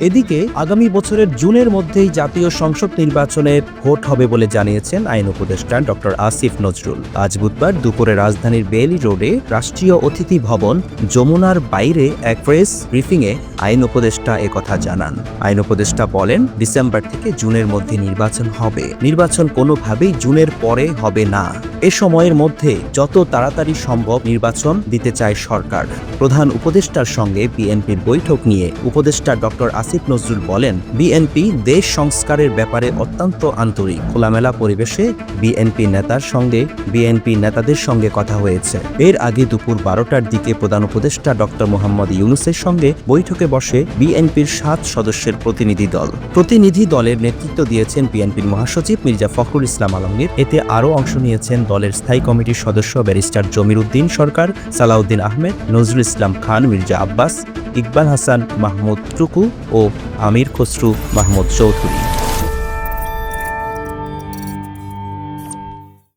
এদিকে আগামী বছরের জুনের মধ্যেই জাতীয় সংসদ নির্বাচনে ভোট হবে বলে জানিয়েছেন আইন উপদেষ্টা ডক্টর আসিফ নজরুল। আজ বুধবার দুপুরে রাজধানীর বেইলি রোডে রাষ্ট্রীয় অতিথি ভবন যমুনার বাইরে এক প্রেস ব্রিফিংয়ে আইন উপদেষ্টা একথা জানান। আইন উপদেষ্টা বলেন, ডিসেম্বর থেকে জুনের মধ্যে নির্বাচন হবে। নির্বাচন কোনোভাবেই জুনের পরে হবে না। এ সময়ের মধ্যে যত তাড়াতাড়ি সম্ভব নির্বাচন দিতে চায় সরকার। প্রধান উপদেষ্টার সঙ্গে বিএনপির বৈঠক নিয়ে উপদেষ্টা ডক্টর আসিফ নজরুল বলেন, বিএনপি দেশ সংস্কারের ব্যাপারে অত্যন্ত আন্তরিক। খোলামেলা পরিবেশে বিএনপি নেতার সঙ্গে, বিএনপি নেতাদের সঙ্গে কথা হয়েছে। এর আগে দুপুর বারোটার দিকে প্রধান উপদেষ্টা ডক্টর মোহাম্মদ ইউনুসের সঙ্গে বৈঠকে বসে বিএনপির সাত সদস্যের প্রতিনিধি দল। প্রতিনিধি দলের নেতৃত্ব দিয়েছেন বিএনপির মহাসচিব মির্জা ফখরুল ইসলাম আলমগীর। এতে আরও অংশ নিয়েছেন দলের স্থায়ী কমিটির সদস্য ব্যারিস্টার জমির উদ্দিন সরকার, সালাউদ্দিন আহমেদ, নজরুল ইসলাম খান মির্জা আব্বাস ইকবাল হাসান মাহমুদ টুকু ও আমির খসরু মাহমুদ চৌধুরী।